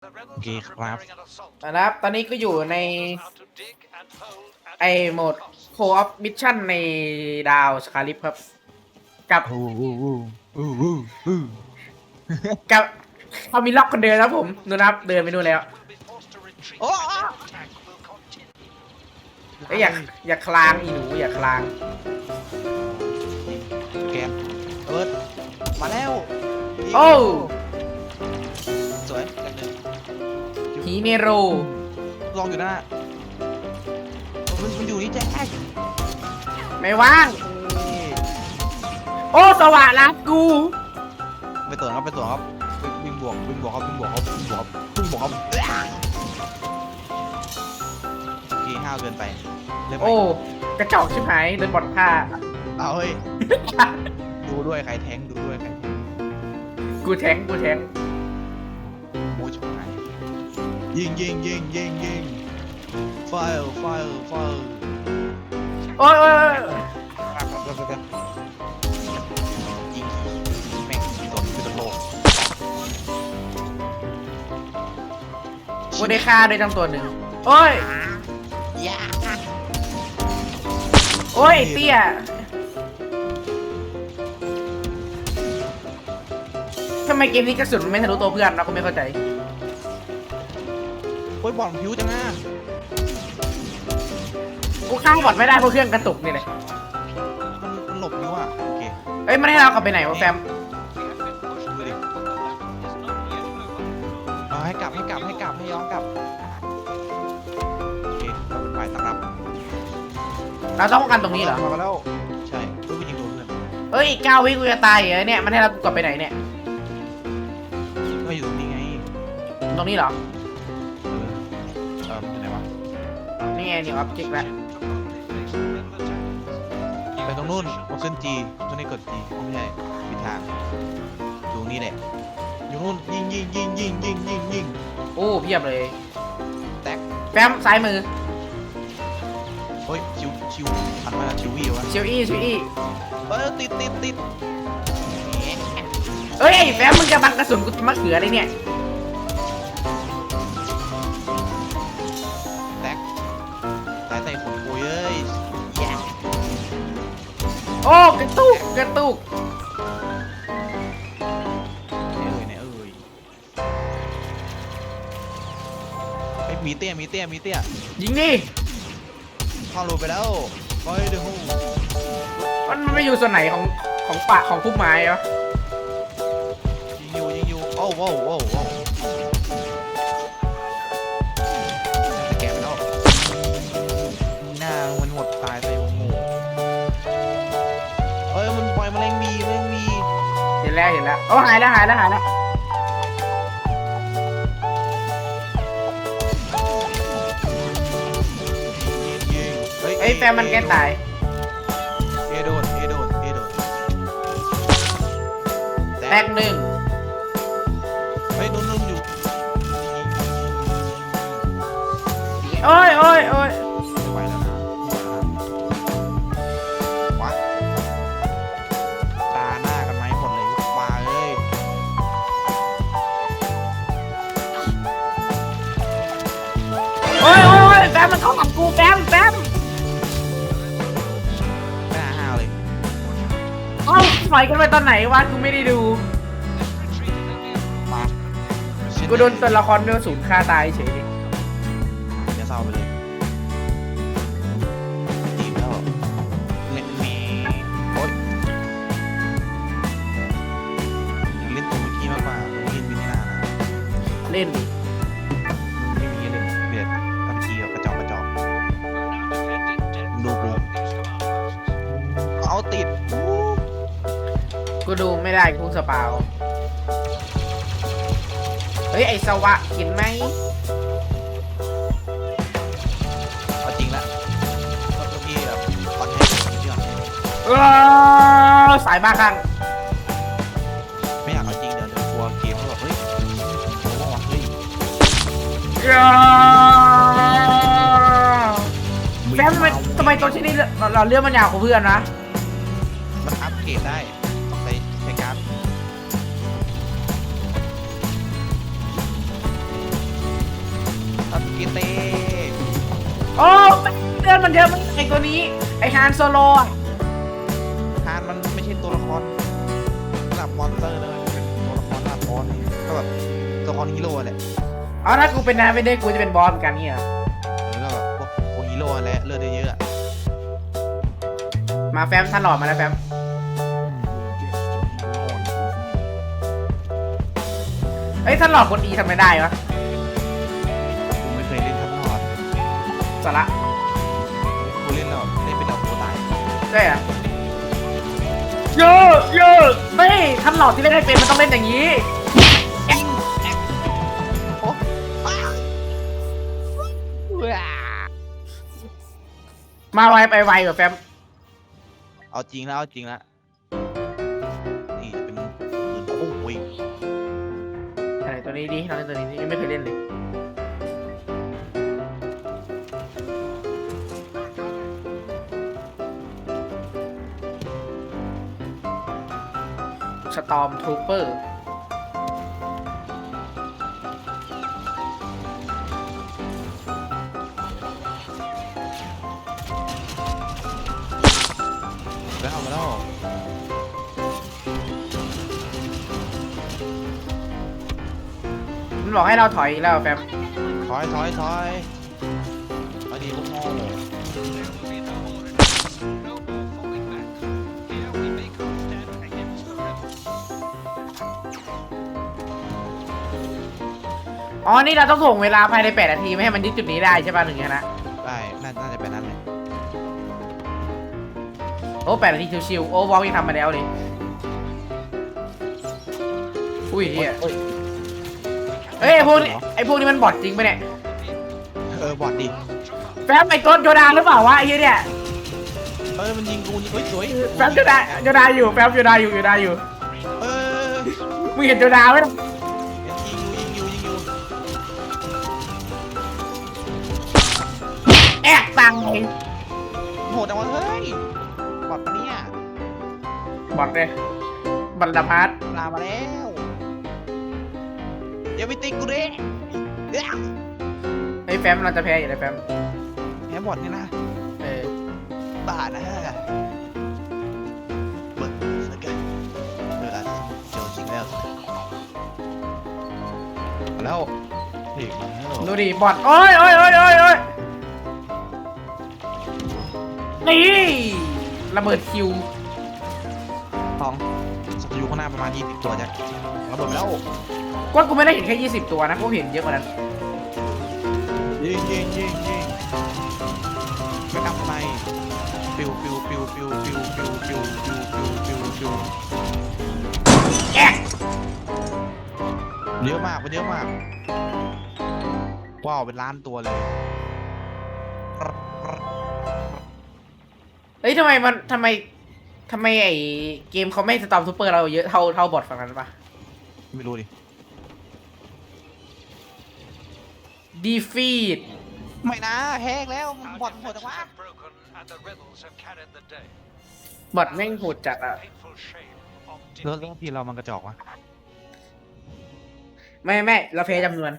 โอเคครับนะครับตอนนี้ก็อยู่ใน ไอโหมดโคออฟมิชชั่นในดาวสคาลิปครับ กับอู้อู้อู้อู้อู้อู้กับเขามีล็อกคนเดินครับผมดูนะครับเดินไปนู่นแล้วโอ้เอ้ยอย่าอย่าคลางอีหนูอย่าคลางแกมเอิร์ดมาแล้ว โอ้สวย กันหนึ่งฮีเนโรลองอยู่นะมันมันอยู่นี่แจ๊คไม่ว่างโอ้สว่างรักกูไปตัวครับไปตัวครับวิ่งบวกวิ่งบวกครับวิ่งบวกครับวิ่งบวกครับวิ่งบวกครับโอเคห้าวเกินไปเริ่มใหม่โอ้กระจอกชิบหายเดินบอลผ้าเอาเฮ้ยดูด้วยใครแทงดูด้วยใครแทงกูแทงกูแทงโอ้ยชิบหาย ยิงยิงยิงยิงยิงไฟไฟไฟโอ้ยโอ้ยโอ้ยยิงแม่งยิงตัวนี้เป็นโลกกูได้ฆ่าได้วยทั้งตัวหนึ่งโอ้ยยาโอ้ยเตี้ยทำไมเกมนี้กระสุนมันไม่ทะลุตัวเพื่อนเราก็ไม่เข้าใจ โอ้ยบอลผิวจังอะกูฆ่าบอดไม่ได้เพราะเครื่องกระตุกนี่เลยมันมันหลบนิ้วอะโอเคเอ้ยมันให้เรากลับไปไหนวะแฟมดูดิเอาให้กลับให้กลับให้กลับให้ย้อนกลับโอเคเราเป็นฝ่ายตั้งรับเราต้องป้องกันตรงนี้เหรอ มาแล้วใช่เพื่อไปยิงโดนเพื่อนเอ้ยเก้าวิกูจะตายเหรอเนี่ยมันให้เรากลับไปไหนเนี่ย ก็อยู่ตรงนี้ไงตรงนี้เหรอเอ นี่ไงนี่ออบเจกต์แล้วไปตรงนู้นมาขึ้น G ไม่ได้กด G ไม่ใช่ผิดทางอยู่ตรงนี้แหละอยู่นู้นยิงยิงยิงยิงยิงยิงยิงโอ้เพียบเลยแตกแฟมซ้ายมือเฮ้ยชิวชิวอันมาชิววี่วะชิวอี้ชิวอี้เออติดติดติดเอ้ยแฟมมึงจะบังกระสุนกูมะเขือเลยเนี่ย อ้กระตุกกระตุกเนี่ยเอ้ยเนี่ยเอ้ยไอ้ยมีเตี้ยมีเตี้ยมีเตี้ยยิงดิเข้ารูไปแล้วไปเดี๋ยวมันมันไม่อยู่ส่วนไหนของของปะของพุ่มไม้เหรอยิงอยู่ยิงอยู่โอ้โว้วโว้วโว้วจะ แล้วเห็นแล้วโอ้หายแล้วหายแล้วหายแล้วยิงเอ้ยแฟมมันแกล้งตายเอโดนเอโดนเอโดนแตกหนึ่งเฮ้ยนุ่นนุ่นอยู่โอ้ยโอ้ยโอ้ย เอ้าถอยกันไปตอนไหนวะกูไม่ได้ดู มากูโดนตัวละครเนื้อศูนย์ฆ่าตายเฉยดิจะเศร้าไปเลยตีมแล้วเล่นเมย์โอ๊ยอยากเล่นตัวเมื่อกี้มากกว่าตัวเมื่อกี้วินหน้านะเล่นดิ กูดูไม่ได้กูสปาวเฮ้ย ไอสวะเห็นไหมเอาจริงละเมื่อกี้แบบตอนให้เชื่อเออสายบ้าคลั่งไม่อยากเอาจริงเดี๋ยวเดี๋ยวกลัวเกมเขาแบบเฮ้ยโอ้โหเฮ้ยแฟมทำไมทำไมตัวชนิดเราเราเลือกมันยาวกว่าเพื่อนนะมันอัพเกรดได้ มันเยอะมากไอตัวนี้ ไอฮานโซโลอะฮานมันไม่ใช่ตัวละครระดับมอนสเตอร์เลยมันเป็นตัวละครระดับบอสก็แบบตัวละครฮีโร่แหละเอาถ้ากูเป็นนาไม่ได้กูจะเป็นบอสเหมือนกันเนี่ยเหรอเออก็แบบพวกโอฮีโร่แหละเลือดเยอะๆอะมาแฟมท่านหลอดมาแล้วแฟมเอ้ยท่านหลอดกดอีทำไม่ได้วะกูไม่เคยเล่นทั้งรอดสาระายได้เหรอะเยอะเยอะไม่ท่านหลอดที่เล่นได้เป็นมันต้องเล่นอย่างนี้โอ้ว้าวว้ามาไวไปไวกว่าแฟมเอาจริงแล้วเอาจริงแล้วนี่เป็นปืนโอ้ยอะไรตัวนี้ดิเราเล่นตัวนี้ดิยังไม่เคยเล่นเลย สตอมทรูเปอร์แล้วเอามาแล้วมันบอกให้เราถอยอีกแล้วแฟมถอยถอยถอย อ๋อ นี่เราต้องถ่วงเวลาภายใน 8 นาที ไม่ให้มันยึดจุดนี้ได้ใช่ป่ะถึงจะชนะได้น่าน่าจะเป็นนั้นเลยโอ้8นาทีชิวๆโอ้วอลยังทำมาแล้วเลยอุ้ยเฮียโอ้ยเอ้ยไอพวกนี้ไอพวกนี้มันบอทจริงปะเนี่ยเออบอดดิแฟมไอต้นโยดาหรือเปล่าวะไอ้เหี้ยเนี่ยเออมันยิงกูยิงเฮ้ยสวยแฟมโยดาโยดาอยู่แฟมโยดาอยู่โยดาอยู่เออมึงเห็นโยดาไหม แอกตังไงโหดจังวะเฮ้ยบอดปะเนี่ยบอทเลยบัลลพาร์ตลามาแล้วอย่าไปติ๊กกูดิเดี๋ยวไอแฟมเราจะแพ้อยู่เลยแฟมแหมบอดเนี่ยนะเออบ้านะเบิกสักกันเวลาเจอจริงแล้วมาแล้วนี่มาแล้วดูดิบอทโอ้ยโอ้ยโอ้ยโอ้ยโอ้ย นี่ระเบิดคิวสองสัตว์อยู่ข้างหน้าประมาณ20ตัวจ้ะระเบิดไปแล้วก็กูไม่ได้เห็นแค่20 ตัวนะกูเห็นเยอะกว่านั้นยิงยิงยิงยิงไม่กลับไปปิวปิวปิวปิวปิวปิวปิวปิวปิวปิวปิวแอกเยอะมากมันเยอะมากว้าวเป็นล้านตัวเลย เฮ้ยทำไมมันทำไมทำไมไอเกมเขาไม่สตอมซูเปอร์เราเยอะเท่าเท่าบอทฝั่งนั้นปะไม่รู้ดิดีฟีดไม่นะแห้งแล้วบอดโหดจังวะบอทแม่งโหดจัดอะแล้วแล้วทีเรามันกระจอกวะไม่ไม่เราแพ้จำนวน